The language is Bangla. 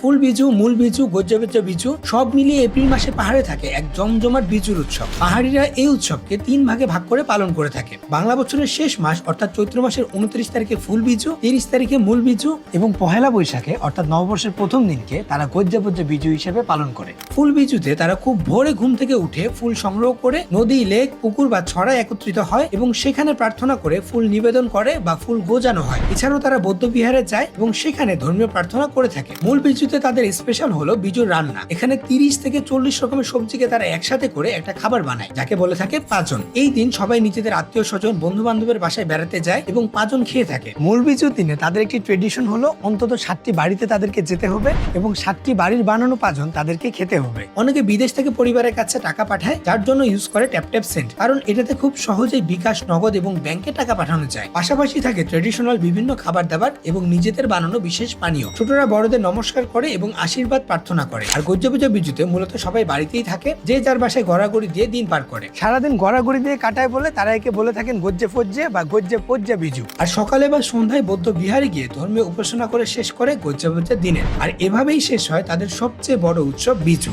ফুল বিজু, মূল বিজু গজ্জাবেজ্জ বিজু, সব মিলিয়ে এপ্রিল মাসে পাহাড়ে থাকে এক জমজমাট বিজুর উৎসব। পাহাড়িরা এই উৎসবকে তিন ভাগে ভাগ করে পালন করে থাকে। বাংলা বছরের শেষ মাস, অর্থাৎ চৈত্র মাসের উনত্রিশ তারিখে ফুল বিজু, তিরিশ তারিখে মূল বিজু এবং পহেলা বৈশাখে, অর্থাৎ নববর্ষের প্রথম দিনকে তারা গজ্জাবজ্জ বিজু হিসেবে পালন করে। ফুল বিজুতে তারা খুব ভোরে ঘুম থেকে উঠে ফুল সংগ্রহ করে নদী, লেক, পুকুর বা ছড়ায় একত্রিত হয় এবং সেখানে প্রার্থনা করে ফুল নিবেদন করে বা ফুল গোজানো হয়। এছাড়াও তারা বৌদ্ধ বিহারে যায় এবং সেখানে ধর্মীয় প্রার্থনা করে থাকে। মূল বিজুতে তাদের স্পেশাল হলো বিজুর রান্না। এখানে তিরিশ থেকে চল্লিশ রকমের সবজিকে তারা একসাথে করে একটা খাবার বানায়, যাকে বলে থাকে পাচন। এই দিন সবাই নিজেদের আত্মীয় স্বজন বন্ধু বান্ধবের বাসায় বেড়াতে যায় এবং পাচন খেয়ে থাকে। মূল বিজুর দিনে তাদের একটি ট্রেডিশন হলো অন্তত সাতটি বাড়িতে তাদেরকে যেতে হবে এবং সাতটি বাড়ির বানানো পাজন তাদেরকে খেতে হবে। অনেকে বিদেশ থেকে পরিবারের কাছে টাকা পাঠায়, যার জন্য ইউজ করে ট্যাপ ট্যাপ সেন্ট কারণ এটাতে খুব সহজেই বিকাশ, নগদ এবং ব্যাংকে টাকা পাঠানো যায়। পাশাপাশি থাকে ট্রেডিশনাল বিভিন্ন খাবার দাবার এবং নিজেদের বানানো বিশেষ পানীয়। ছোটরা বড়দের নমস্কার করে এবং আশীর্বাদ প্রার্থনা করে। আর গজ্জপূজা বিজুতে মূলত সবাই বাড়িতেই থাকে, যে যার বাসায় গড়াগড়ি দিয়ে দিন পার করে। সারাদিন গড়াগড়ি দিয়ে কাটায় বলে তারা একে বলে থাকেন গজ্জে ফজ্জে বা গজ্জে পজ্জা বিজু। আর সকালে বা সন্ধ্যায় বৌদ্ধ বিহারে গিয়ে ধর্মীয় উপাসনা করে শেষ করে গজ্জা দিনের আর এভাবেই শেষ হয় তাদের সবচেয়ে বড় উৎসব বিজু।